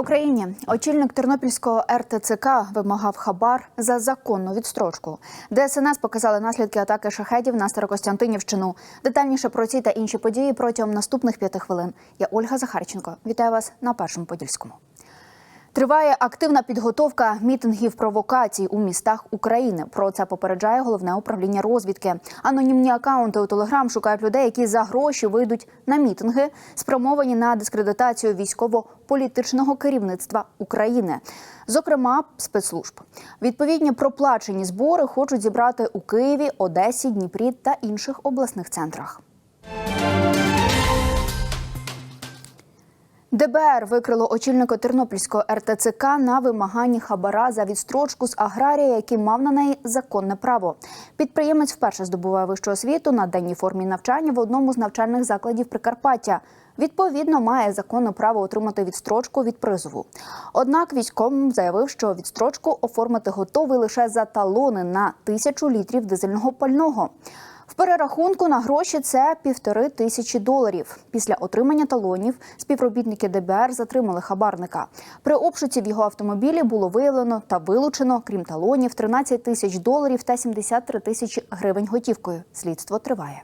Україні очільник Тернопільського РТЦК вимагав хабар за законну відстрочку. ДСНС показали наслідки атаки шахедів на Старокостянтинівщину. Детальніше про ці та інші події протягом наступних п'яти хвилин. Я Ольга Захарченко. Вітаю вас на першому подільському. Триває активна підготовка мітингів провокацій у містах України. Про це попереджає головне управління розвідки. Анонімні акаунти у Телеграм шукають людей, які за гроші вийдуть на мітинги, спрямовані на дискредитацію військово-політичного керівництва України, зокрема спецслужб. Відповідні проплачені збори хочуть зібрати у Києві, Одесі, Дніпрі та інших обласних центрах. ДБР викрило очільника Тернопільського РТЦК на вимаганні хабара за відстрочку з аграрія, який мав на неї законне право. Підприємець вперше здобуває вищу освіту на денній формі навчання в одному з навчальних закладів Прикарпаття. Відповідно, має законне право отримати відстрочку від призову. Однак військовим заявив, що відстрочку оформити готовий лише за талони на тисячу літрів дизельного пального. В перерахунку на гроші це півтори тисячі доларів. Після отримання талонів співробітники ДБР затримали хабарника. При обшуці в його автомобілі було виявлено та вилучено, крім талонів, 13 тисяч доларів та 73 тисячі гривень готівкою. Слідство триває.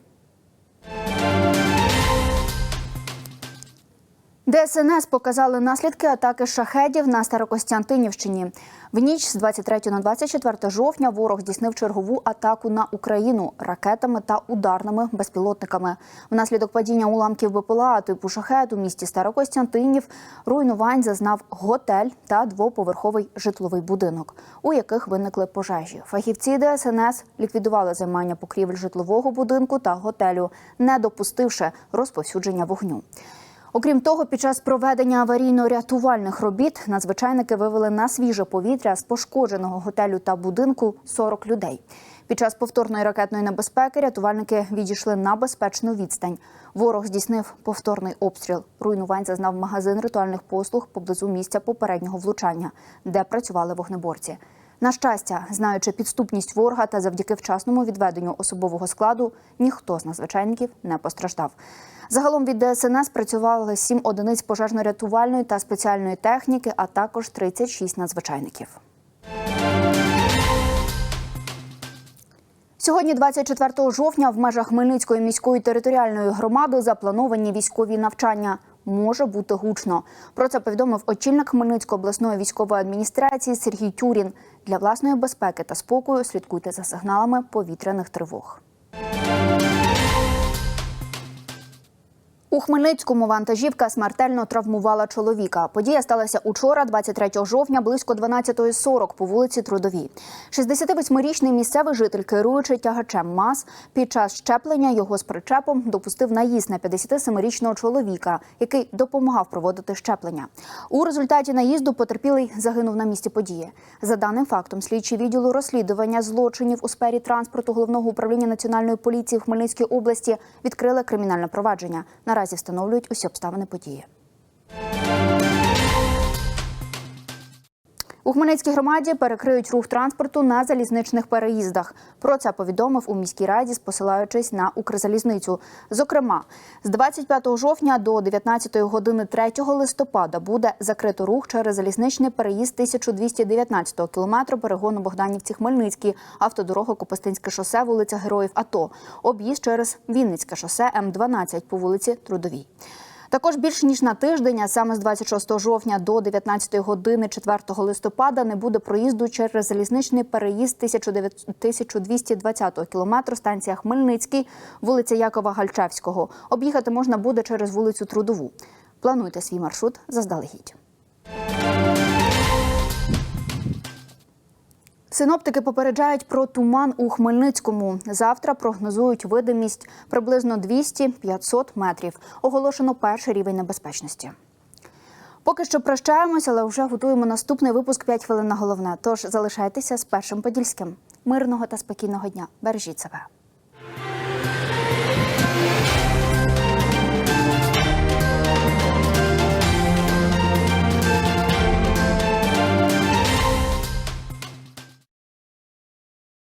ДСНС показали наслідки атаки шахедів на Старокостянтинівщині. В ніч з 23 на 24 жовтня ворог здійснив чергову атаку на Україну ракетами та ударними безпілотниками. Внаслідок падіння уламків БПЛА типу шахет у місті Старокостянтинів руйнувань зазнав готель та двоповерховий житловий будинок, у яких виникли пожежі. Фахівці ДСНС ліквідували займання покрівель житлового будинку та готелю, не допустивши розповсюдження вогню. Окрім того, під час проведення аварійно-рятувальних робіт надзвичайники вивели на свіже повітря з пошкодженого готелю та будинку 40 людей. Під час повторної ракетної небезпеки рятувальники відійшли на безпечну відстань. Ворог здійснив повторний обстріл. Руйнувань зазнав магазин ритуальних послуг поблизу місця попереднього влучання, де працювали вогнеборці. На щастя, знаючи підступність ворога та завдяки вчасному відведенню особового складу, ніхто з надзвичайників не постраждав. Загалом від ДСНС працювали 7 одиниць пожежно-рятувальної та спеціальної техніки, а також 36 надзвичайників. Сьогодні, 24 жовтня, в межах Хмельницької міської територіальної громади заплановані військові навчання. Може бути гучно. Про це повідомив очільник Хмельницької обласної військової адміністрації Сергій Тюрін. Для власної безпеки та спокою слідкуйте за сигналами повітряних тривог. У Хмельницькому вантажівка смертельно травмувала чоловіка. Подія сталася учора, 23 жовтня, близько 12.40 по вулиці Трудовій. 68-річний місцевий житель, керуючи тягачем МАЗ, під час щеплення його з причепом допустив наїзд на 57-річного чоловіка, який допомагав проводити щеплення. У результаті наїзду потерпілий загинув на місці події. За даним фактом, слідчі відділу розслідування злочинів у сфері транспорту головного управління національної поліції в Хмельницькій області відкрили кримінальне провадження. Наразі встановлюють усі обставини події. У Хмельницькій громаді перекриють рух транспорту на залізничних переїздах. Про це повідомив у міській раді, посилаючись на Укрзалізницю. Зокрема, з 25 жовтня до 19 години 3 листопада буде закрито рух через залізничний переїзд 1219 кілометру перегону Богданівці Хмельницький, автодорога Копистинське шосе, вулиця Героїв АТО, об'їзд через Вінницьке шосе М12 по вулиці Трудовій. Також більш ніж на тиждень, а саме з 26 жовтня до 19 години 4 листопада, не буде проїзду через залізничний переїзд 1220 кілометру, станція Хмельницький, вулиця Якова Гальчевського. Об'їхати можна буде через вулицю Трудову. Плануйте свій маршрут заздалегідь. Синоптики попереджають про туман у Хмельницькому. Завтра прогнозують видимість приблизно 200-500 метрів. Оголошено перший рівень небезпечності. Поки що прощаємось, але вже готуємо наступний випуск «5 хвилин на головне. Тож залишайтеся з першим подільським. Мирного та спокійного дня. Бережіть себе.